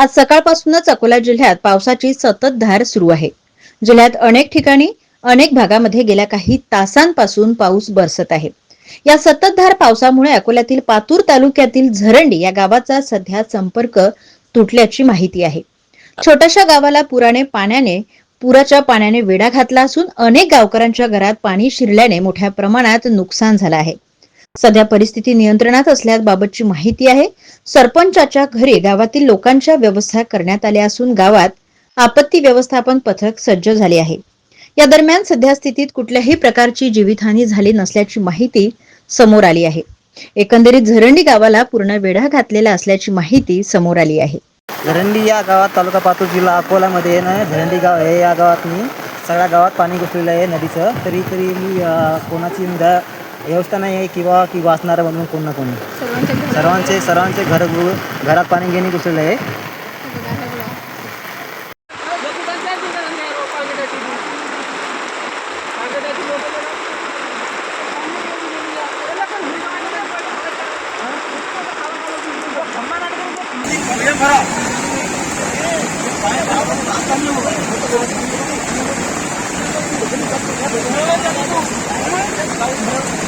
आज सकाळपासूनच अकोला जिल्ह्यात पावसाची सततधार सुरू आहे जिल्ह्यात अनेक ठिकाणी अनेक भागामध्ये गेल्या काही तासांपासून पाऊस बरसत आहे या सततधार पावसामुळे अकोल्यातील पातूर तालुक्यातील झरंडी या गावाचा सध्या संपर्क तुटल्याची माहिती आहे छोट्याशा गावाला पुराने पाण्याने पुराच्या पाण्याने वेढा घातला असून अनेक गावकऱ्यांच्या घरात पाणी शिरल्याने मोठ्या प्रमाणात नुकसान झालं आहे सध्या परिस्थिती नियंत्रणात असल्याबाबतची माहिती आहे सरपंचाच्या घरी गावातील लोकांच्या व्यवस्था करण्यात आल्या असून गावात आपत्ती व्यवस्थापन पथक सज्ज झाले आहे या दरम्यान सध्या स्थितीत कुठल्याही प्रकारची जीवितहानी झाली नसल्याची माहिती समोर आली आहे एकंदरीत झरंडी गावाला पूर्ण वेढा घातलेला असल्याची माहिती समोर आली आहे झरंडी या गावात तालुका पातूर जिल्हा अकोलामध्ये मध्ये झरंडी गाव आहे या गावात मी सगळ्या गावात पाणी घुसलेलं आहे नदीचं तरी तरी मी कोणाची व्यवस्था नहीं कि किंवा की वाचणारं बनवून कोण ना कोणी सर्वांचे सर्वांचे घर घरात पाणी घेणे घुसलेलं आहे Thank you.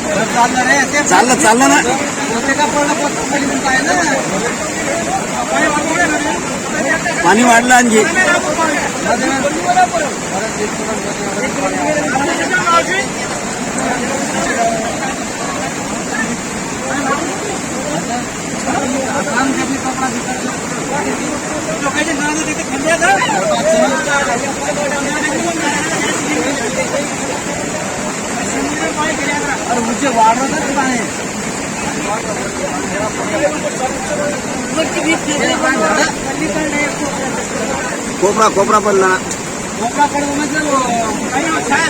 चाललं चाललं ना पाणी वाढलं आणखी लोकांच्या नावाने तिथे तो मुझे वार्डर तक है कोपरा कोपरा पड़ना कोपरा पड़ वो मतलब